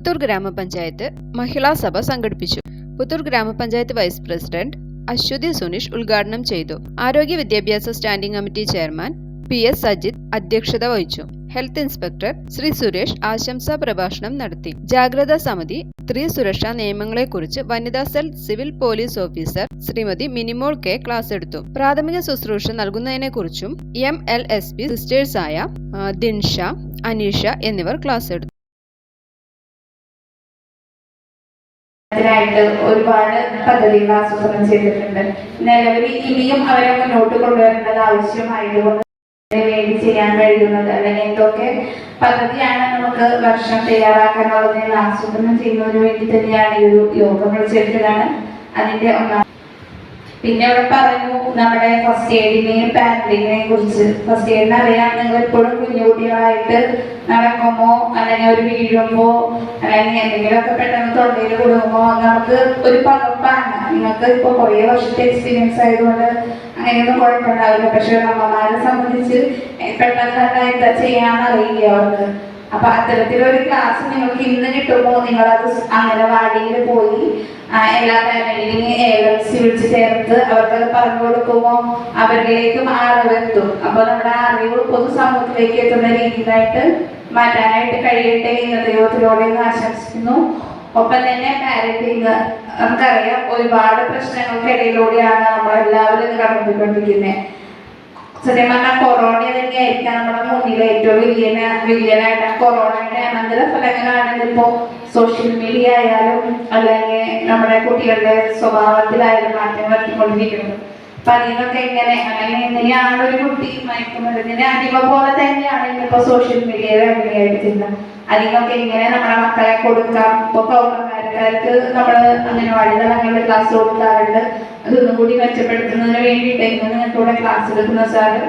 പുത്തൂർ ഗ്രാമപഞ്ചായത്ത് മഹിളാ സഭ സംഘടിപ്പിച്ചു. പുത്തൂർ ഗ്രാമപഞ്ചായത്ത് വൈസ് പ്രസിഡന്റ് അശ്വതി സുനിഷ് ഉദ്ഘാടനം ചെയ്തു. ആരോഗ്യ വിദ്യാഭ്യാസ standing committee chairman P S Sajith അധ്യക്ഷത വഹിച്ചു. ഹെൽത്ത് ഇൻസ്പെക്ടർ ശ്രീ സുരേഷ് ആശംസാ പ്രഭാഷണം നടത്തി. ജാഗ്രതാ സമിതി സ്ത്രീ സുരക്ഷാ നിയമങ്ങളെക്കുറിച്ച് വനിതാ cell civil police officer Shrimati Minimol K class എടുത്തു. പ്രാഥമിക ശുശ്രൂഷ നൽകുന്നതിനെക്കുറിച്ചും എം എൽ എസ് പി സിസ്റ്റേഴ്സായ ദിൻഷ അനീഷ എന്നിവർ ക്ലാസ് എടുത്തു. അതിനായിട്ട് ഒരുപാട് പദ്ധതികൾ ആസൂത്രണം ചെയ്തിട്ടുണ്ട്. നിലവിൽ ഇനിയും അവരെ മുന്നോട്ട് കൊണ്ടുവരേണ്ടത് ആവശ്യമായതുകൊണ്ട് വേണ്ടി ചെയ്യാൻ കഴിയുന്നത് അല്ലെങ്കിൽ എന്തൊക്കെ പദ്ധതിയാണ് നമുക്ക് വർഷം തയ്യാറാക്കാനുള്ളതെന്ന് ആസൂത്രണം ചെയ്യുന്നതിന് വേണ്ടി തന്നെയാണ് ഈ ഒരു യോഗം വിളിച്ചെടുത്തതാണ് അതിന്റെ ഒന്നാം പിന്നെ അവിടെ പറഞ്ഞു നമ്മുടെ ഫസ്റ്റ് എയ്ഡിനെയും പാരന്റിങ്ങിനെയും കുറിച്ച്. ഫസ്റ്റ് എയ്ഡിനെ അറിയാം നിങ്ങൾ എപ്പോഴും കുഞ്ഞുകുട്ടികളായിട്ട് നടക്കുമ്പോ അല്ലെങ്കിൽ ഒരു വീഴുമ്പോ? അല്ലെങ്കിൽ എന്തെങ്കിലുമൊക്കെ പെട്ടെന്ന് തൊണ്ടയിൽ കൊടുക്കുമ്പോ നമുക്ക് ഒരു പകപ്പാണ് നിങ്ങൾക്ക് ഇപ്പൊ കുറേ വർഷത്തെ എക്സ്പീരിയൻസ് ആയതുകൊണ്ട് അങ്ങനെയൊന്നും കുഴപ്പമുണ്ടാവില്ല. പക്ഷെ അമ്മമാരെ സംബന്ധിച്ച് പെട്ടെന്ന് തന്നെ എന്താ ചെയ്യാന്ന് അറിയില്ല അവർക്ക്. അപ്പൊ അത്തരത്തിലൊരു ക്ലാസ് നിങ്ങൾക്ക് ഇന്ന് കിട്ടുമ്പോൾ നിങ്ങളത് അംഗനവാടിയിൽ പോയി എല്ലാ പാരന്റിനെയും ഏകദേശം വിളിച്ച് ചേർത്ത് അവർക്കത് പറഞ്ഞു കൊടുക്കുമ്പോൾ അവരിലേക്കും അറിവെത്തും അപ്പൊ നമ്മുടെ അറിവ് പൊതുസമൂഹത്തിലേക്ക് എത്തുന്ന രീതിയിലായിട്ട് മാറ്റാനായിട്ട് കഴിയട്ടെ ഇന്നത്തെ ദൈവത്തിലൂടെ എന്ന് ആശംസിക്കുന്നു. ഒപ്പം തന്നെ പാരന്റിങ് നമുക്കറിയാം ഒരുപാട് പ്രശ്നങ്ങൾക്കിടയിലൂടെയാണ് നമ്മളെല്ലാവരും ഇന്ന് കടന്നുപോയിക്കൊണ്ടിരിക്കുന്നത് സത്യം പറഞ്ഞാൽ കൊറോണ തന്നെയായിരിക്കാം നമ്മുടെ മുന്നിൽ ഏറ്റവും വലിയ വലിയനായിട്ട് കൊറോണയുടെ അനന്തര ഫലങ്ങളാണെങ്കിൽ ഇപ്പോ സോഷ്യൽ മീഡിയ ആയാലും അല്ലെങ്കിൽ നമ്മുടെ കുട്ടികളുടെ സ്വഭാവത്തിലായാലും മാറ്റം വരുത്തിക്കൊണ്ടിരിക്കുന്നത്. അപ്പൊ അതിനൊക്കെ എങ്ങനെ അല്ലെങ്കിൽ എങ്ങനെയാണ് ഒരു കുട്ടി മയക്കുമരുന്നിന്റെ അടിമ പോലെ തന്നെയാണ് ഇന്നിപ്പോ സോഷ്യൽ മീഡിയയുടെ ചിന്ത അതിനൊക്കെ എങ്ങനെ നമ്മുടെ മക്കളെ കൊടുക്കാം. ഇപ്പൊ പൗരന്മാർക്ക് നമ്മൾ അംഗനവാടി തലങ്ങളിൽ ക്ലാസ് കൊടുക്കാറുണ്ട്. അതൊന്നും കൂടി മെച്ചപ്പെടുത്തുന്നതിന് വേണ്ടിയിട്ട് ഇന്ന് നിങ്ങൾക്ക് ക്ലാസ് എടുക്കുന്ന സാറ്